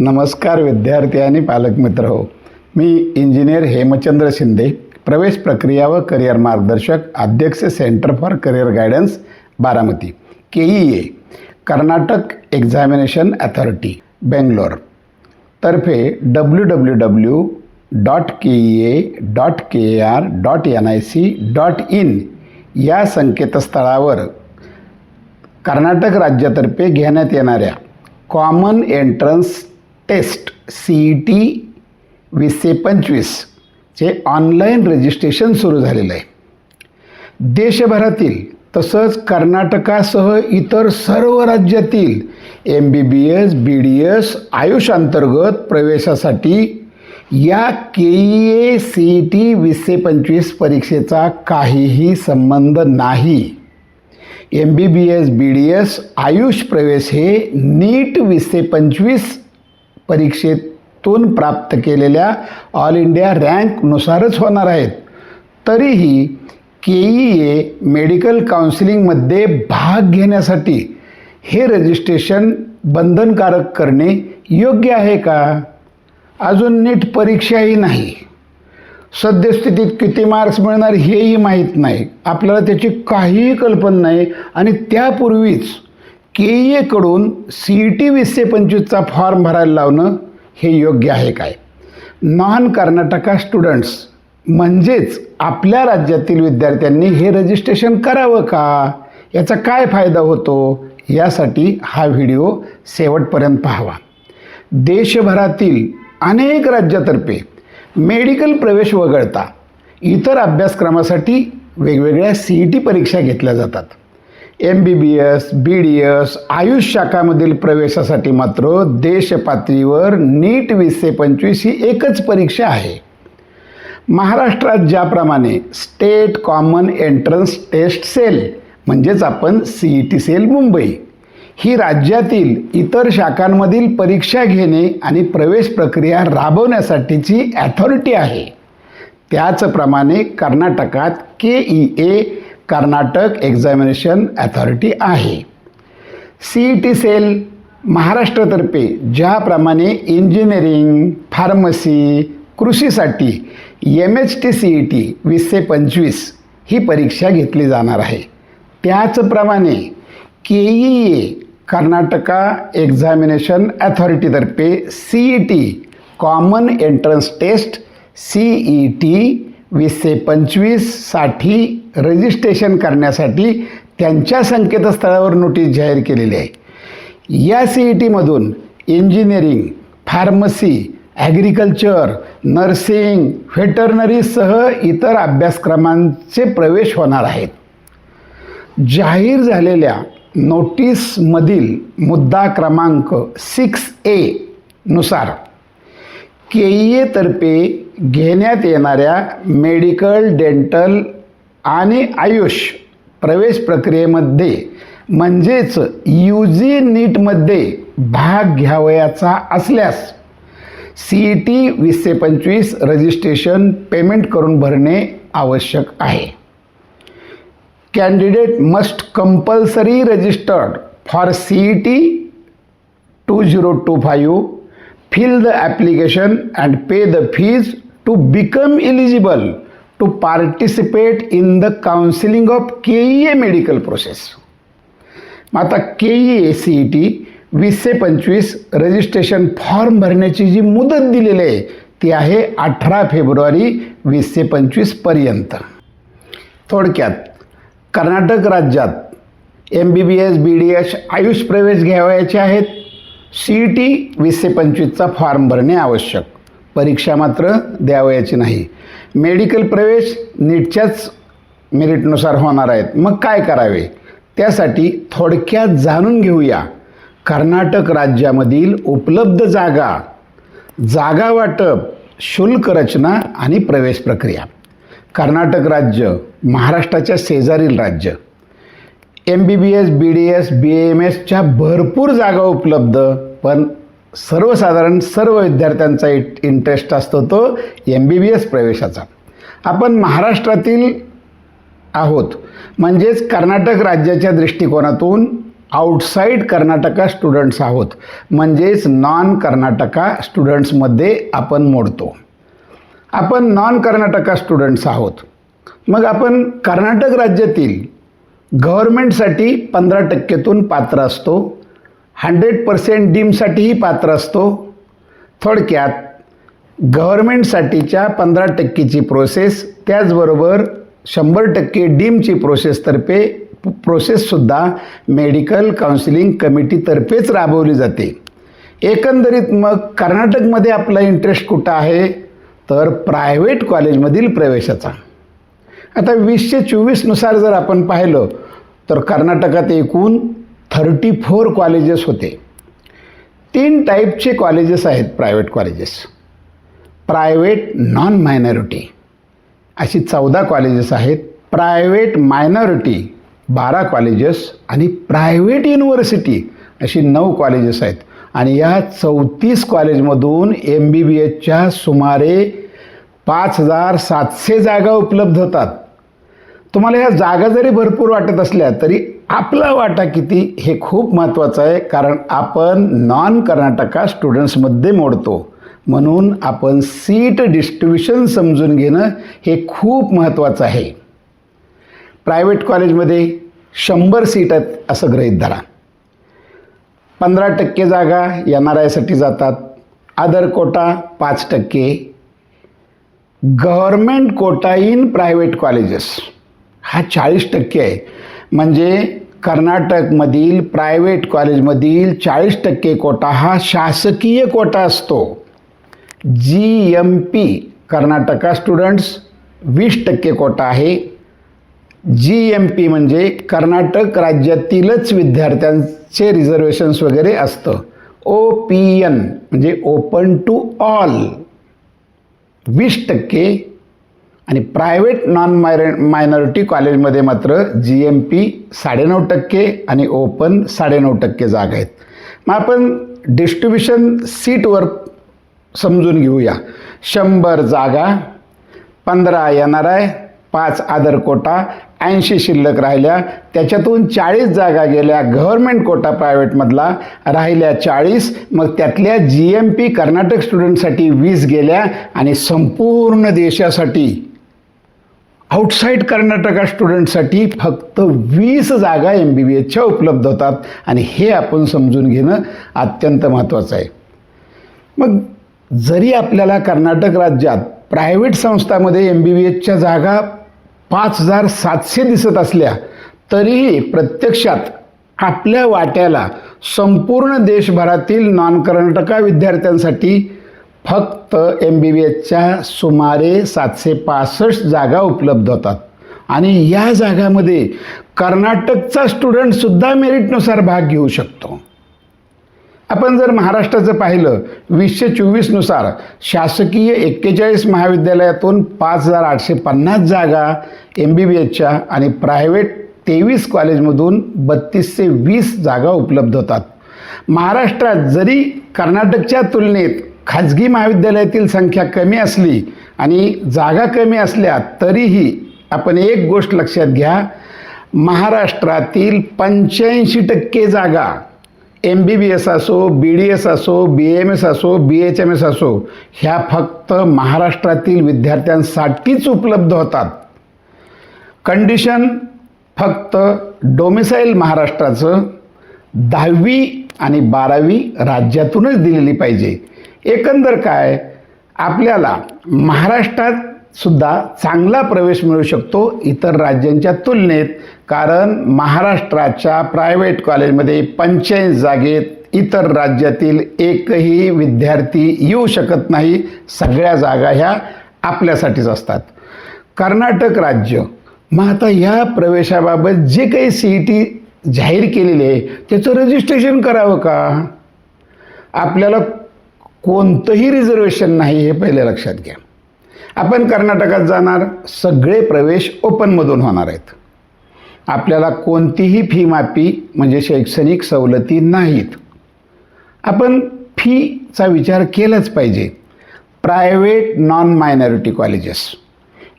नमस्कार विद्यार्थी आणि पालक मित्र हो. मी इंजिनियर हेमचंद्र शिंदे प्रवेश प्रक्रिया व करिअर मार्गदर्शक अध्यक्ष centre for career guidance Baramati K E A Karnataka examination authority Bangalore. तर्फे W W W dot K E A dot K A R dot N I C dot in या संकेतस्थळावर कर्नाटक राज्यातर्फे घेण्यात येणाऱ्या common entrance test C E T वीसशे पंचवीसचे online registration सुरू झालेलं आहे. देशभरातील तसंच कर्नाटकासह इतर सर्व राज्यातील M B B S B D S AYUSH अंतर्गत प्रवेशासाठी या K E A C E T वीसशे पंचवीस परीक्षेचा काहीही संबंध नाही. M B B S B D S AYUSH प्रवेश हे नीट वीसशे पंचवीस परीक्षेतून प्राप्त केलेल्या ऑल इंडिया रँकनुसारच होणार आहेत. तरीही के ई ए मेडिकल काउन्सिलिंगमध्ये भाग घेण्यासाठी हे रजिस्ट्रेशन बंधनकारक करणे योग्य आहे का? अजून नीट परीक्षाही नाही. सद्यस्थितीत किती मार्क्स मिळणार हेही माहीत नाही. आपल्याला त्याची काहीही कल्पना नाही आणि त्यापूर्वीच के ई एकडून सी ई टी वीसशे पंचवीसचा फॉर्म भरायला लावणं हे योग्य आहे काय? नॉन कर्नाटका स्टुडंट्स म्हणजेच आपल्या राज्यातील विद्यार्थ्यांनी हे रजिस्ट्रेशन करावं का? याचा काय फायदा होतो? यासाठी हा व्हिडिओ शेवटपर्यंत पाहावा. देशभरातील अनेक राज्यातर्फे मेडिकल प्रवेश वगळता इतर अभ्यासक्रमासाठी वेगवेगळ्या सी ई टी परीक्षा घेतल्या जातात. M B B S B D S AYUSH शाखामधील प्रवेशासाठी मात्र देशपातळीवर नीट वीसशे पंचवीस ही एकच परीक्षा आहे. महाराष्ट्रात ज्याप्रमाणे state common entrance test cell म्हणजेच आपण C E T cell Mumbai ही राज्यातील इतर शाखांमधील परीक्षा घेणे आणि प्रवेश प्रक्रिया राबवण्यासाठीची ॲथॉरिटी आहे. त्याचप्रमाणे कर्नाटकात K E A Karnataka examination authority आहे. सी ई टी सेल महाराष्ट्रातर्फे ज्याप्रमाणे engineering pharmacy कृषीसाठी M H T C E T वीसशे पंचवीस ही परीक्षा घेतली जाणार आहे. त्याचप्रमाणे K E A Karnataka examination ॲथॉरिटीतर्फे C E T common entrance test C E T वीसशे पंचवीससाठी रजिस्ट्रेशन करण्यासाठी त्यांच्या संकेतस्थळावर नोटीस जाहीर केलेली आहे. या सी ई टीमधून इंजिनिअरिंग फार्मसी ॲग्रिकल्चर नर्सिंग व्हेटरनरीसह इतर अभ्यासक्रमांचे प्रवेश होणार आहेत. जाहीर झालेल्या नोटीसमधील मुद्दा क्रमांक सिक्स ए नुसार के ई एतर्फे घेण्यात येणाऱ्या मेडिकल डेंटल आणि आयुष प्रवेश प्रक्रियेमध्ये म्हणजेच यू जी नीटमध्ये भाग घ्यावयाचा असल्यास सी ई टी वीसशे पंचवीस रजिस्ट्रेशन पेमेंट करून भरणे आवश्यक आहे. Candidate must compulsory registered for C E T two zero two five fill the application and pay the fees to become eligible to participate in the counseling of KEA medical process. मग आता K E A C E T वीसशे पंचवीस registration form भरण्याची जी मुदत दिलेली आहे ती आहे अठरा फेब्रुवारी वीसशे पंचवीसपर्यंत थोडक्यात कर्नाटक राज्यात M B B S B D H AYUSH प्रवेश घ्यावयाचे आहेत सी ई टी वीसशे पंचवीसचा फॉर्म भरणे आवश्यक. परीक्षा मात्र द्यावयाची नाही. मेडिकल प्रवेश नीटच्याच मेरिटनुसार होणार आहेत. मग काय करावे? त्यासाठी थोडक्यात जाणून घेऊया. कर्नाटक राज्यामधील उपलब्ध जागा. जागा वाटप शुल्क रचना आणि प्रवेश प्रक्रिया. कर्नाटक राज्य महाराष्ट्राच्या शेजारील राज्य. M B B S B D S B M एसच्या भरपूर जागा उपलब्ध. पण सर्वसाधारण सर्व विद्यार्थ्यांचा इट इंटरेस्ट असतो तो एम बी बी एस प्रवेशाचा. आपण महाराष्ट्रातील आहोत. म्हणजेच कर्नाटक राज्याच्या दृष्टिकोनातून आउटसाईड कर्नाटका स्टुडंट्स आहोत. म्हणजेच नॉन कर्नाटका स्टुडंट्समध्ये आपण मोडतो. आपण नॉन कर्नाटका स्टुडंट्स आहोत. मग आपण कर्नाटक राज्यातील गव्हर्मेंटसाठी पंधरा टक्केतून पात्र असतो. हंड्रेड पर्सेंट डीमसाठीही पात्र असतो. थोडक्यात गव्हर्मेंटसाठीच्या पंधरा टक्केची प्रोसेस त्याचबरोबर शंभर टक्के डीमची प्रोसेसतर्फे प्रोसेससुद्धा मेडिकल काउन्सिलिंग कमिटीतर्फेच राबवली जाते. एकंदरीत मग कर्नाटकमध्ये आपला इंटरेस्ट कुठं आहे? तर प्रायव्हेट कॉलेजमधील प्रवेशाचा. आता वीसशे चोवीसनुसार जर आपण पाहिलं तर कर्नाटकात एकूण थर्टी फोर कॉलेजेस होते. तीन टाईपचे कॉलेजेस आहेत private colleges private non minority अशी चौदा कॉलेजेस आहेत प्रायव्हेट मायनॉरिटी बारा कॉलेजेस आणि प्रायव्हेट युनिव्हर्सिटी अशी नऊ कॉलेजेस आहेत. आणि या चौतीस कॉलेजमधून एम बी बी एचच्या सुमारे पाच हजार सातशे जागा उपलब्ध होतात. तुम्हाला ह्या जागा जरी भरपूर वाटत असल्या तरी आपला वाटा किती हे खूप महत्त्वाचं आहे कारण आपण नॉन कर्नाटका स्टुडंट्समध्ये मोडतो. म्हणून आपण सीट डिस्ट्रीब्युशन समजून घेणं हे खूप महत्त्वाचं आहे. प्रायव्हेट कॉलेजमध्ये शंभर सीट आहेत असं गृहीत धरा. पंधरा टक्के जागा एन आर आयसाठी जातात. अदर कोटा पाच टक्के. Government quota in private colleges हा चाळीस टक्के आहे. म्हणजे कर्नाटकमधील प्रायव्हेट कॉलेजमधील चाळीस टक्के कोटा हा शासकीय कोटा असतो. G M P Karnataka students वीस टक्के कोटा आहे. जी एम पी म्हणजे कर्नाटक राज्यातीलच विद्यार्थ्यांचे रिझर्वेशन्स वगैरे असतं. ओ पी एन म्हणजे ओपन टू ऑल वीस टक्के आणि प्रायव्हेट नॉन मायरे मायनॉरिटी कॉलेजमध्ये मात्र जी एम पी साडेनऊ टक्के आणि ओपन साडेनऊ टक्के जागा आहेत. मग आपण डिस्ट्रीब्युशन सीटवर समजून घेऊया. शंभर जागा पंधरा येणार आहे पाच आदर कोटा ऐंशी शिल्लक राहिल्या. त्याच्यातून चाळीस जागा गेल्या गव्हर्मेंट कोटा प्रायव्हेटमधला राहिल्या चाळीस. मग त्यातल्या जी एम पी कर्नाटक स्टुडंटसाठी वीस गेल्या आणि संपूर्ण देशासाठी आउटसाईड कर्नाटका स्टुडंटसाठी फक्त वीस जागा एम बी बी एचच्या उपलब्ध होतात. आणि हे आपण समजून घेणं अत्यंत महत्त्वाचं आहे. मग जरी आपल्याला कर्नाटक राज्यात प्रायव्हेट संस्थामध्ये एम बी बी एचच्या जागा पाच हजार सातशे दिसत असल्या तरीही प्रत्यक्षात आपल्या वाट्याला संपूर्ण देशभरातील नॉन कर्नाटका विद्यार्थ्यांसाठी फक्त एम बी बी एचच्या सुमारे सातशे पासष्ट जागा उपलब्ध होतात. आणि या जागामध्ये कर्नाटकचा स्टुडंटसुद्धा मेरिटनुसार भाग घेऊ शकतो. आपण जर महाराष्ट्राचं पाहिलं वीसशे चोवीसनुसार शासकीय एक्केचाळीस महाविद्यालयातून पाच हजार आठशे पन्नास जागा एम बी बी एचच्या आणि प्रायव्हेट तेवीस कॉलेजमधून बत्तीसशे वीस जागा उपलब्ध होतात. महाराष्ट्रात जरी कर्नाटकच्या तुलनेत खाजगी महाविद्यालयातील संख्या कमी असली आणि जागा कमी असल्या तरीही आपण एक गोष्ट लक्षात घ्या. महाराष्ट्रातील पंच्याऐंशी टक्के जागा एम बी बी एस असो बी डी एस असो बी एम एस असो बी एच एम एस असो ह्या फक्त महाराष्ट्रातील विद्यार्थ्यांसाठीच उपलब्ध होतात. कंडिशन फक्त डोमिसाईल महाराष्ट्राचं दहावी आणि बारावी राज्यातूनच दिलेली पाहिजे. एकंदर काय? आपल्याला महाराष्ट्रात सुद्धा चांगला प्रवेश मिळू शकतो इतर राज्यांच्या तुलनेत कारण महाराष्ट्राच्या प्रायव्हेट कॉलेजमध्ये पंच्याऐंशी जागेत इतर राज्यातील एकही विद्यार्थी येऊ शकत नाही. सगळ्या जागा ह्या आपल्यासाठीच असतात. कर्नाटक राज्य. मग आता ह्या प्रवेशाबाबत जे काही सी ई टी जाहीर केलेले आहे त्याचं रजिस्ट्रेशन करावं का? आपल्याला कोणतंही रिझर्वेशन नाही हे पहिले लक्षात घ्या. आपण कर्नाटकात जाणार सगळे प्रवेश ओपनमधून होणार आहेत. आपल्याला कोणतीही फी माफी म्हणजे शैक्षणिक सवलती नाहीत. आपण फीचा विचार केलाच पाहिजे. प्रायव्हेट नॉन मायनॉरिटी कॉलेजेस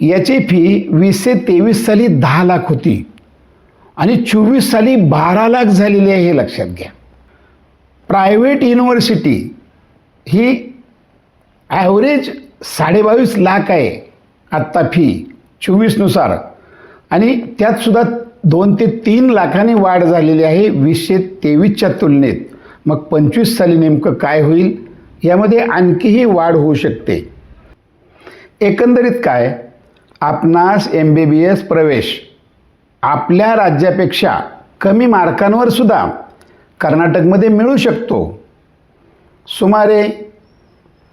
याची फी वीस ते तेवीस साली दहा लाख होती. आणि चोवीस साली बारा लाख झालेली आहे हे लक्षात घ्या. प्रायव्हेट युनिव्हर्सिटी ही ॲव्हरेज साडेबावीस लाख आहे आत्ता फी चोवीसनुसार. आणि त्यातसुद्धा दोन ते तीन लाखांनी वाढ झालेली आहे वीसशे तेवीसच्या तुलनेत. मग पंचवीस साली नेमकं काय होईल? यामध्ये आणखीही वाढ होऊ शकते. एकंदरीत काय? आपणास एम बी बी एस प्रवेश आपल्या राज्यापेक्षा कमी मार्कांवर सुद्धा कर्नाटकमध्ये मिळू शकतो. सुमारे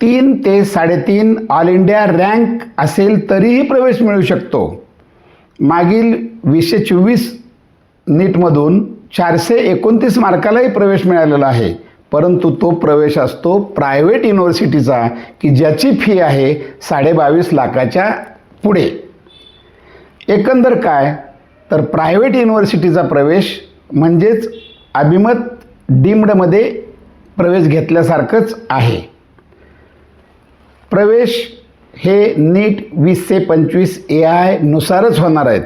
तीन ते साडेतीन ऑल इंडिया रँक असेल तरीही प्रवेश मिळू शकतो. मागील वीसशे चोवीस नीटमधून चारशे एकोणतीस मार्कालाही प्रवेश मिळालेला आहे. परंतु तो प्रवेश असतो प्रायव्हेट युनिव्हर्सिटीचा की ज्याची फी आहे साडेबावीस लाखाच्या पुढे. एकंदर काय? तर प्रायव्हेट युनिव्हर्सिटीचा प्रवेश म्हणजेच अभिमत डीम्डमध्ये प्रवेश घेतल्यासारखंच आहे. प्रवेश हे नीट वीसशे पंचवीस ए आयनुसारच होणार आहेत.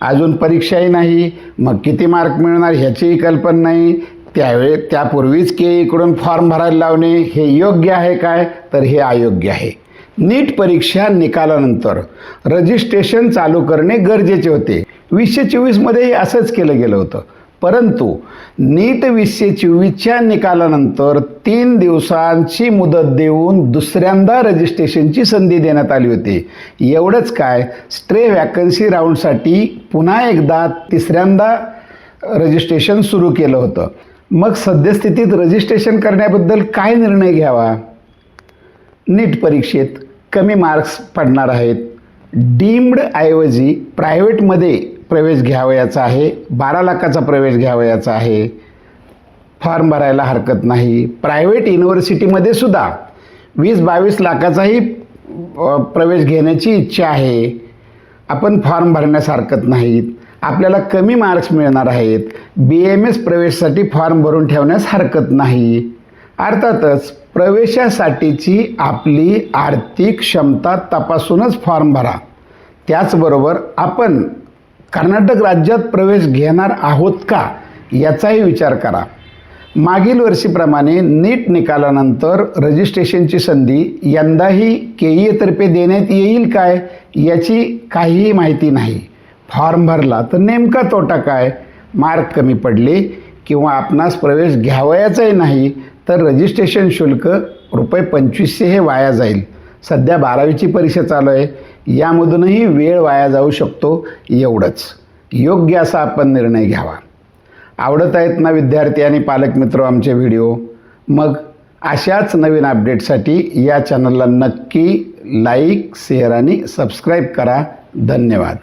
अजून परीक्षाही नाही मग किती मार्क मिळणार ह्याचीही कल्पना नाही. त्यावेळे त्यापूर्वीच के इकडून फॉर्म भरायला लावणे हे योग्य आहे काय? तर हे अयोग्य आहे. नीट परीक्षा निकालानंतर रजिस्ट्रेशन चालू करणे गरजेचे होते. वीसशे चोवीसमध्येही असंच केलं गेलं होतं. परंतु नीट वीसशे चोवीसच्या निकालानंतर तीन दिवसांची मुदत देऊन दुसऱ्यांदा रजिस्ट्रेशनची संधी देण्यात आली होती. एवढंच काय स्ट्रे वॅकन्सी राऊंडसाठी पुन्हा एकदा तिसऱ्यांदा रजिस्ट्रेशन सुरू केलं होतं. मग सद्यस्थितीत रजिस्ट्रेशन करण्याबद्दल काय निर्णय घ्यावा? नीट परीक्षेत कमी मार्क्स पडणार आहेत. डीम्ड ऐवजी प्रायव्हेटमध्ये प्रवेश घ्यावयाचा आहे. बारा लाखाचा प्रवेश घ्यावयाचा आहे. फॉर्म भरायला हरकत नाही. प्रायव्हेट युनिव्हर्सिटीमध्ये सुद्धा वीस बावीस लाखाचाही प्रवेश घेण्याची इच्छा आहे. आपण फॉर्म भरण्यास हरकत नाहीत. आपल्याला कमी मार्क्स मिळणार आहेत. बी एम एस प्रवेशसाठी फॉर्म भरून ठेवण्यास हरकत नाही. अर्थातच प्रवेशासाठीची आपली आर्थिक क्षमता तपासूनच फॉर्म भरा. त्याचबरोबर आपण कर्नाटक राज्यात प्रवेश घेणार आहोत का याचाही विचार करा. मागील वर्षीप्रमाणे नीट निकालानंतर रजिस्ट्रेशनची संधी यंदाही के तर्फे देण्यात येईल काय याची काहीही माहिती नाही. फॉर्म भरला तर नेमका तोटा काय? मार्क कमी पडले किंवा आपणास प्रवेश घ्यावयाचाही नाही तर रजिस्ट्रेशन शुल्क रुपये पंचवीसशे हे वाया जाईल. सध्या बारावीची परीक्षा चालू आहे. यामधूनही वेळ वाया जाऊ शकतो एवढंच. योग्य असा आपण निर्णय घ्यावा. आवडत आहेत ना विद्यार्थी आणि पालक मित्र आमचे व्हिडिओ? मग अशाच नवीन अपडेटसाठी या चॅनलला नक्की लाईक शेअर आणि सबस्क्राईब करा. धन्यवाद.